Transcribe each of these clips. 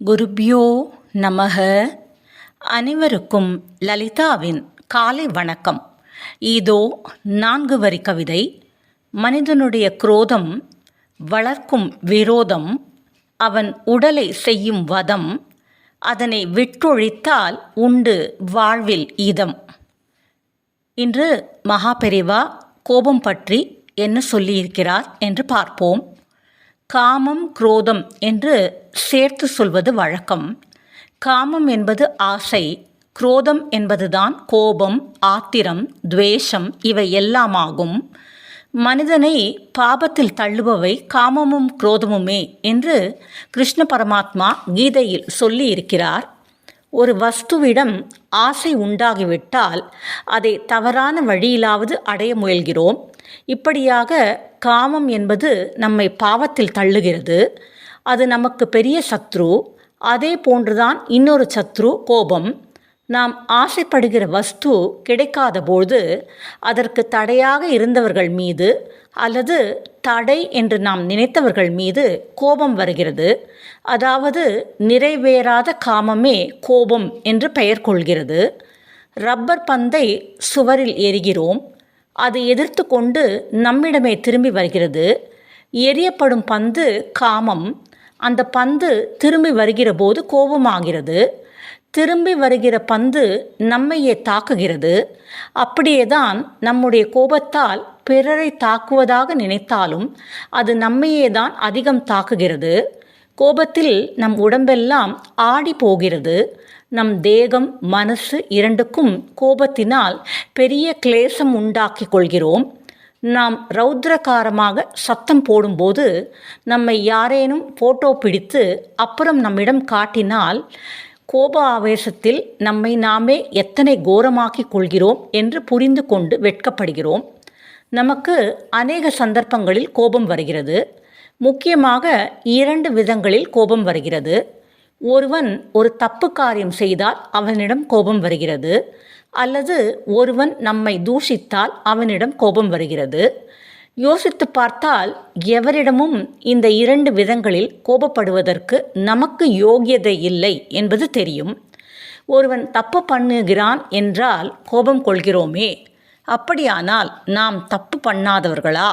குருப்யோ நமக. அனைவருக்கும் லலிதாவின் காலை வணக்கம். இதோ நான்கு வரி கவிதை. மனிதனுடைய குரோதம் வளர்க்கும் விரோதம் அவன் உடலை செய்யும் வதம் அதனை விட்டொழித்தால் உண்டு வாழ்வில் இதம். இன்று மகாபெரிவா கோபம் பற்றி என்ன சொல்லியிருக்கிறார் என்று பார்ப்போம். காமம் குரோதம் என்று சேர்த்து சொல்வது வழக்கம். காமம் என்பது ஆசை குரோதம் என்பதுதான் கோபம் ஆத்திரம் துவேஷம் இவை எல்லாமாகும். மனிதனை பாபத்தில் தள்ளுபவை காமமும் குரோதமுமே என்று கிருஷ்ண பரமாத்மா கீதையில் சொல்லி இருக்கிறார் ஒரு வஸ்துவிடம் ஆசை உண்டாகிவிட்டால் அதை தவறான வழியிலாவது அடைய முயல்கிறோம். இப்படியாக காமம் என்பது நம்மை பாவத்தில் தள்ளுகிறது. அது நமக்கு பெரிய சத்ரு. அதே போன்றுதான் இன்னொரு சத்ரு கோபம். நாம் ஆசைப்படுகிற வஸ்து கிடைக்காத போது அதற்கு தடையாக இருந்தவர்கள் மீது அல்லது தடை என்று நாம் நினைத்தவர்கள் மீது கோபம் வருகிறது. அதாவது நிறைவேறாத காமமே கோபம் என்று பெயர் கொள்கிறது. ரப்பர் பந்தை சுவரில் எரிகிறோம் அது எதிர்த்து கொண்டு நம்மிடமே திரும்பி வருகிறது. எரியப்படும் பந்து காமம். அந்த பந்து திரும்பி வருகிற போது கோபமாகிறது. திரும்பி வருகிற பந்து நம்மையே தாக்குகிறது. அப்படியே தான் நம்முடைய கோபத்தால் பிறரை தாக்குவதாக நினைத்தாலும் அது நம்மையே தான் அதிகம் தாக்குகிறது. கோபத்தில் நம் உடம்பெல்லாம் ஆடி போகிறது. நம் தேகம் மனசு இரண்டுக்கும் கோபத்தினால் பெரிய கிளேசம் உண்டாக்கி கொள்கிறோம். நாம் ரௌத்ரகாரமாக சத்தம் போடும்போது நம்மை யாரேனும் ஃபோட்டோ பிடித்து அப்புறம் நம்மிடம் காட்டினால் கோப ஆவேசத்தில் நம்மை நாமே எத்தனை கோரமாக்கிக் கொள்கிறோம் என்று புரிந்து கொண்டு வெட்கப்படுகிறோம். நமக்கு அநேக சந்தர்ப்பங்களில் கோபம் வருகிறது. முக்கியமாக இரண்டு விதங்களில் கோபம் வருகிறது. ஒருவன் ஒரு தப்பு காரியம் செய்தால் அவனிடம் கோபம் வருகிறது. அல்லது ஒருவன் நம்மை தூஷித்தால் அவனிடம் கோபம் வருகிறது. யோசித்து பார்த்தால் எவரிடமும் இந்த இரண்டு விதங்களில் கோபப்படுவதற்கு நமக்கு யோகியதை இல்லை என்பது தெரியும். ஒருவன் தப்பு பண்ணுகிறான் என்றால் கோபம் கொள்கிறோமே. அப்படியானால் நாம் தப்பு பண்ணாதவர்களா?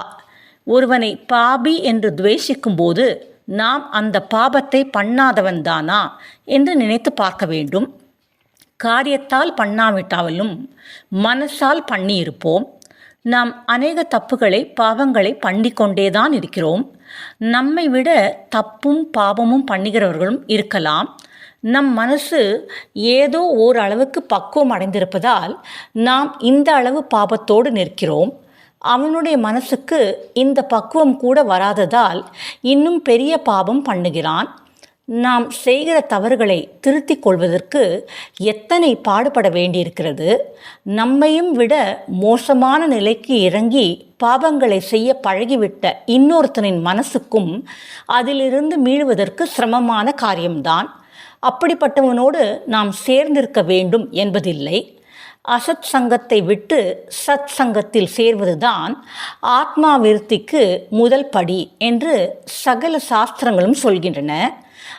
ஒருவனை பாபி என்று துவேஷிக்கும் போது நாம் அந்த பாபத்தை பண்ணாதவன்தானா என்று நினைத்து பார்க்க வேண்டும். காரியத்தால் பண்ணாவிட்டாலும் மனசால் பண்ணியிருப்போம். நாம் அநேக தப்புகளை பாவங்களை பண்ணிக்கொண்டேதான் இருக்கிறோம். நம்மை விட தப்பும் பாவமும் பண்ணுகிறவர்களும் இருக்கலாம். நம் மனசு ஏதோ ஓரளவுக்கு பக்குவம் அடைந்திருப்பதால் நாம் இந்த அளவு பாபத்தோடு நிற்கிறோம். அவனுடைய மனசுக்கு இந்த பக்குவம் கூட வராததால் இன்னும் பெரிய பாபம் பண்ணுகிறான். நாம் செய்கிற தவறுகளை திருத்திக் கொள்வதற்கு எத்தனை பாடுபட வேண்டியிருக்கிறது? நம்மையும் விட மோசமான நிலைக்கு இறங்கி பாபங்களை செய்ய பழகிவிட்ட இன்னொருத்தனின் மனசுக்கும் அதிலிருந்து மீளுவதற்கு சிரமமான காரியம்தான். அப்படிப்பட்டவனோடு நாம் சேர்ந்திருக்க வேண்டும் என்பதில்லை. அசத் சங்கத்தை விட்டு சத் சங்கத்தில் சேர்வதுதான் ஆத்மா விருத்திக்கு முதல் படி என்று சகல சாஸ்திரங்களும் சொல்கின்றன.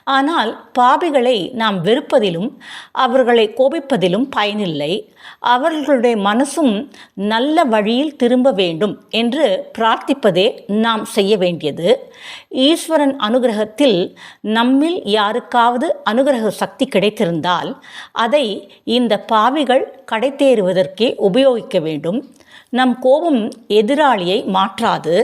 ஆனால் பாபிகளை நாம் வெறுப்பதிலும் அவர்களை கோபிப்பதிலும் பயனில்லை. அவர்களுடைய மனசும் நல்ல வழியில் திரும்ப வேண்டும் என்று பிரார்த்திப்பதே நாம் செய்ய வேண்டியது. ஈஸ்வரன் அனுகிரகத்தில் நம்மில் யாருக்காவது அனுகிரக சக்தி கிடைத்திருந்தால் அதை இந்த பாவிகள் கடைத்தேறுவதற்கே உபயோகிக்க வேண்டும். நம் கோபம் எதிராளியை மாற்றாது.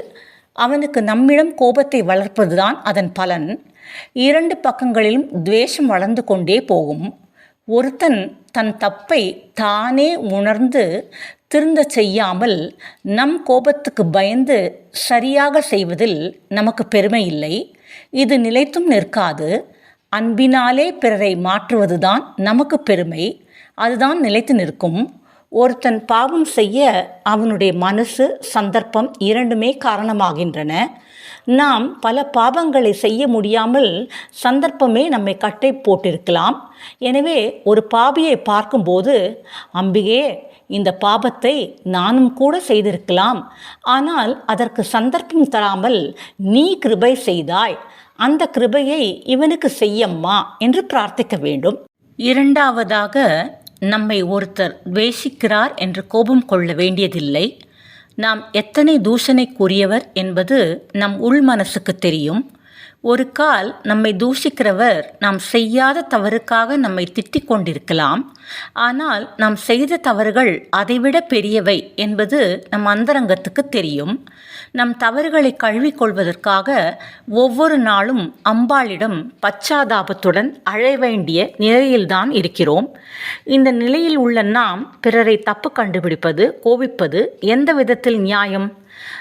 அவனுக்கு நம்மிடம் கோபத்தை வளர்ப்பதுதான் அதன் பலன். இரண்டு பக்கங்களிலும் துவேஷம் வளர்ந்து கொண்டே போகும். ஒருத்தன் தன் தப்பை தானே உணர்ந்து திருந்த செய்யாமல் நம் கோபத்துக்கு பயந்து சரியாக செய்வதில் நமக்கு பெருமை இல்லை. இது நிலைத்தும் நிற்காது. அன்பினாலே பிறரை மாற்றுவதுதான் நமக்கு பெருமை. அதுதான் நிலைத்து நிற்கும். ஒருத்தன் பாவம் செய்ய அவனுடைய மனசு சந்தர்ப்பம் இரண்டுமே காரணமாகின்றன. நாம் பல பாவங்களை செய்ய முடியாமல் சந்தர்ப்பமே நம்மை கட்டை போட்டிருக்கலாம். எனவே ஒரு பாபியை பார்க்கும்போது அம்பிகே இந்த பாபத்தை நானும் கூட செய்திருக்கலாம். ஆனால் அதற்கு சந்தர்ப்பம் தராமல் நீ கிருபை செய்தாய். அந்த கிருபையை இவனுக்கு செய்யம்மா என்று பிரார்த்திக்க வேண்டும். இரண்டாவதாக நம்மை ஒருத்தர் துவேஷிக்கிறார் என்று கோபம் கொள்ள வேண்டியதில்லை. நாம் எத்தனை தூஷணைக்குரியவர் என்பது நம் உள் மனசுக்கு தெரியும். ஒரு கால் நம்மை தூஷிக்கிறவர் நாம் செய்யாத தவறுக்காக நம்மை திட்டிக் கொண்டிருக்கலாம் ஆனால் நாம் செய்த தவறுகள் அதைவிட பெரியவை என்பது நம் அந்தரங்கத்துக்கு தெரியும். நம் தவறுகளை கழுவிக்கொள்வதற்காக ஒவ்வொரு நாளும் அம்பாளிடம் பச்சாதாபத்துடன் அழ வேண்டிய நிலையில்தான் இருக்கிறோம். இந்த நிலையில் உள்ள நாம் பிறரை தப்பு கண்டுபிடிப்பது கோபிப்பது எந்த விதத்தில் நியாயம்?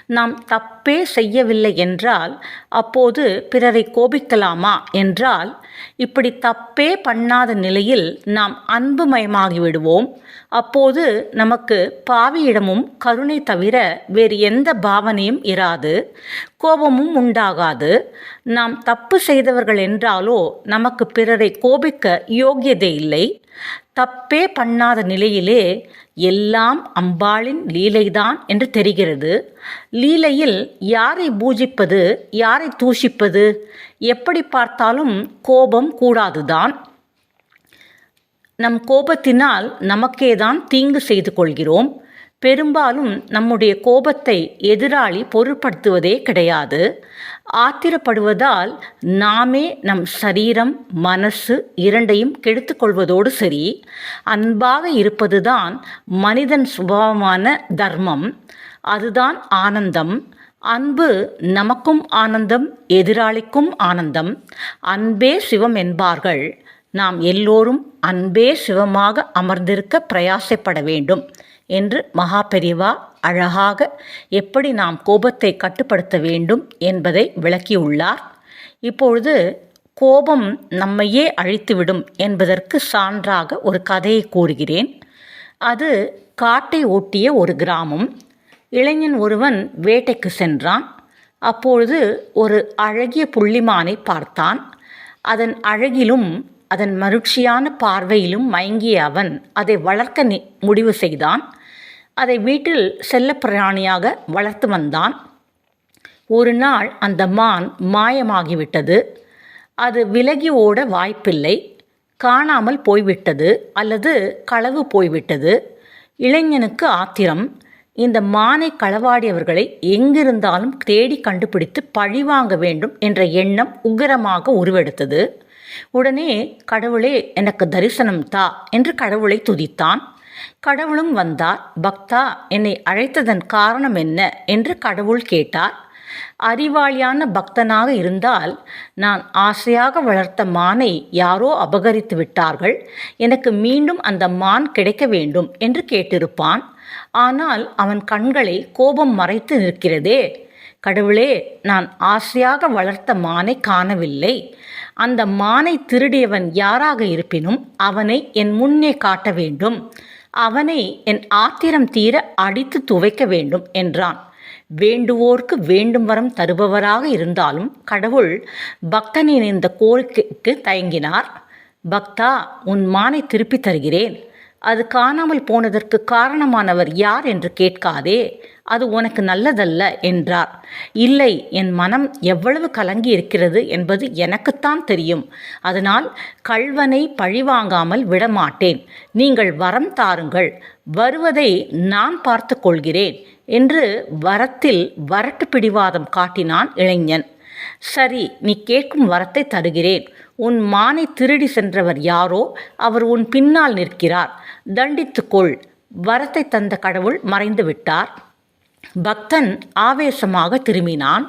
நாம் தப்பே செய்யவில்லை என்றால் அப்போது பிறரை கோபிக்கலாமா? என்றால் இப்படி தப்பே பண்ணாத நிலையில் நாம் அன்புமயமாகி விடுவோம் அப்போது நமக்கு பாவியிடமும் கருணை தவிர வேறு எந்த பாவனையும் இராது. கோபமும் உண்டாகாது. நாம் தப்பு செய்தவர்கள் என்றாலோ நமக்கு பிறரை கோபிக்க யோகியதை இல்லை. தப்பே பண்ணாத நிலையிலே எல்லாம் அம்பாளின் லீலைதான் என்று தெரிகிறது. லீலையில் யாரை பூஜிப்பது யாரை தூஷிப்பது எப்படி பார்த்தாலும் கோபம் கூடாதுதான். நம் கோபத்தினால் நமக்கே தான் தீங்கு செய்து கொள்கிறோம். பெரும்பாலும் நம்முடைய கோபத்தை எதிராளி பொருட்படுத்துவதே கிடையாது. ஆத்திரப்படுவதால் நாமே நம் சரீரம் மனசு இரண்டையும் கெடுத்துக்கொள்வதோடு சரி. அன்பாக இருப்பதுதான் மனிதன் சுபாவமான தர்மம். அதுதான் ஆனந்தம். அன்பு நமக்கும் ஆனந்தம் எதிராளிக்கும் ஆனந்தம். அன்பே சிவம் என்பார்கள். நாம் எல்லோரும் அன்பே சிவமாக அமர்ந்திருக்க பிரயாசப்பட வேண்டும் என்று மகா பெரிவா அழகாக எப்படி நாம் கோபத்தை கட்டுப்படுத்த வேண்டும் என்பதை விளக்கியுள்ளார். இப்பொழுது கோபம் நம்மையே அழித்துவிடும் என்பதற்கு சான்றாக ஒரு கதையை கூறுகிறேன். அது காட்டை ஒட்டிய ஒரு கிராமம். இளைஞன் ஒருவன் வேட்டைக்கு சென்றான். அப்பொழுது ஒரு அழகிய புள்ளிமானை பார்த்தான். அதன் அழகிலும் அதன் மகிழ்ச்சியான பார்வையிலும் மயங்கிய அவன் அதை வளர்க்க நி முடிவு செய்தான். அதை வீட்டில் செல்லப்பிராணியாக வளர்த்து வந்தான். ஒரு நாள் அந்த மான் மாயமாகிவிட்டது. அது விலகி ஓட வாய்ப்பில்லை. காணாமல் போய்விட்டது அல்லது களவு போய்விட்டது. இளைஞனுக்கு ஆத்திரம். இந்த மானை களவாடியவர்களை எங்கிருந்தாலும் தேடி கண்டுபிடித்து பழிவாங்க வேண்டும் என்ற எண்ணம் உக்கிரமாக உருவெடுத்தது. உடனே கடவுளே எனக்கு தரிசனம் தா என்று கடவுளை துதித்தான். கடவுளும் வந்தார். பக்தா என்னை அழைத்ததன் காரணம் என்ன? என்று கடவுள் கேட்டார். அறிவாளியான பக்தனாக இருந்தால் நான் ஆசையாக வளர்த்த மானை யாரோ அபகரித்து விட்டார்கள். எனக்கு மீண்டும் அந்த மான் கிடைக்க வேண்டும் என்று கேட்டிருப்பான். ஆனால் அவன் கண்களை கோபம் மறைத்து நிற்கிறதே. கடவுளே நான் ஆசையாக வளர்த்த மானை காணவில்லை. அந்த மானை திருடியவன் யாராக இருப்பினும் அவனை என் முன்னே காட்ட வேண்டும். அவனை என் ஆத்திரம் தீர அடித்து துவைக்க வேண்டும் என்றான். வேண்டுவோர்க்கு வேண்டும் வரம் தருபவராக இருந்தாலும் கடவுள் பக்தனின் இந்த கோரிக்கைக்கு தயங்கினார். பக்தா உன் மானை திருப்பி தருகிறேன். அது காணாமல் போனதற்கு காரணமானவர் யார் என்று கேட்காதே. அது உனக்கு நல்லதல்ல என்றார். இல்லை என் மனம் எவ்வளவு கலங்கி இருக்கிறது என்பது எனக்குத்தான் தெரியும். அதனால் கள்வனை பழிவாங்காமல் விடமாட்டேன். நீங்கள் வரம் தாருங்கள். வருவதை நான் பார்த்து கொள்கிறேன் என்று வரத்தில் வரட்டு பிடிவாதம் காட்டினான் இளைஞன். சரி நீ கேட்கும் வரத்தை தருகிறேன். உன் மானை திருடி சென்றவர் யாரோ? அவர் உன் பின்னால் நிற்கிறார். தண்டித்துக்கொள். வரத்தை தந்த கடவுள் மறைந்து விட்டார் பக்தன் ஆவேசமாக திரும்பினான்.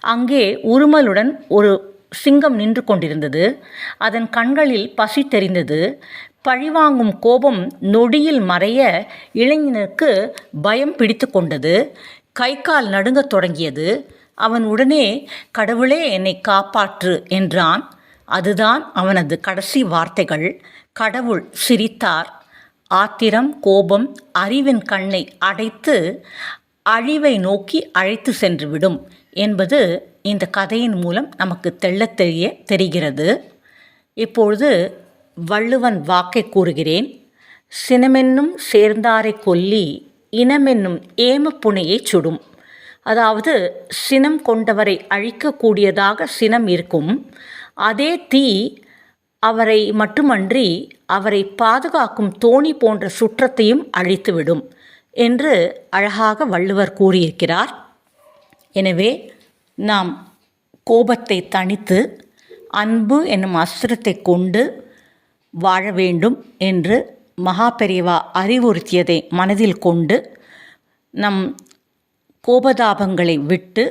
அங்கே உருமலுடன் ஒரு சிங்கம் நின்று கொண்டிருந்தது. அதன் கண்களில் பசி தெரிந்தது. பழிவாங்கும் கோபம் நொடியில் மறைய இளைஞனுக்கு பயம் பிடித்து கொண்டது. கை கால் நடுங்கத் தொடங்கியது. அவன் உடனே கடவுளே என்னை காப்பாற்று என்றான். அதுதான் அவனது கடைசி வார்த்தைகள். கடவுள் சிரித்தார். ஆத்திரம் கோபம் அறிவின் கண்ணை அடைத்து அழிவை நோக்கி அழைத்து சென்றுவிடும் என்பது இந்த கதையின் மூலம் நமக்கு தெள்ளத் தெரிய தெரிகிறது. இப்பொழுது வள்ளுவன் வாக்கை கூறுகிறேன். சினமென்னும் சேர்ந்தாரை கொல்லி இனமென்னும் ஏமப்புனையை சுடும். அதாவது சினம் கொண்டவரை அழிக்கக்கூடியதாக சினம் இருக்கும். அதே தீ அவரை மட்டுமன்றி அவரை பாதுகாக்கும் தோணி போன்ற சுற்றத்தையும் அழித்துவிடும் என்று அழகாக வள்ளுவர் கூறியிருக்கிறார். எனவே நாம் கோபத்தை தணித்து அன்பு என்னும் அஸ்திரத்தை கொண்டு வாழ வேண்டும் என்று மகா பெரியவா அறிவுறுத்தியதை மனதில் கொண்டு நம் கோபதாபங்களை விட்டு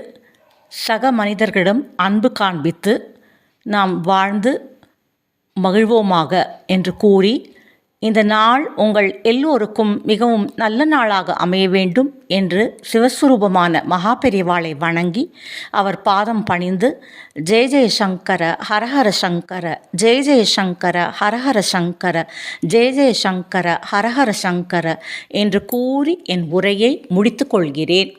சக மனிதர்களிடம் அன்பு காண்பித்து நாம் வாழ்ந்து மகிழ்வோமாக என்று கூறி இந்த நாள் உங்கள் எல்லோருக்கும் மிகவும் நல்ல நாளாக அமைய வேண்டும் என்று சிவஸ்வரூபமான மகாபெரிவாளை வணங்கி அவர் பாதம் பணிந்து ஜெய ஜெய சங்கர ஹரஹர சங்கர ஜெய ஜெய சங்கர ஹரஹர சங்கர ஜெய ஜெய சங்கர ஹரஹர சங்கர என்று கூறி என் உரையை முடித்துக்கொள்கிறேன்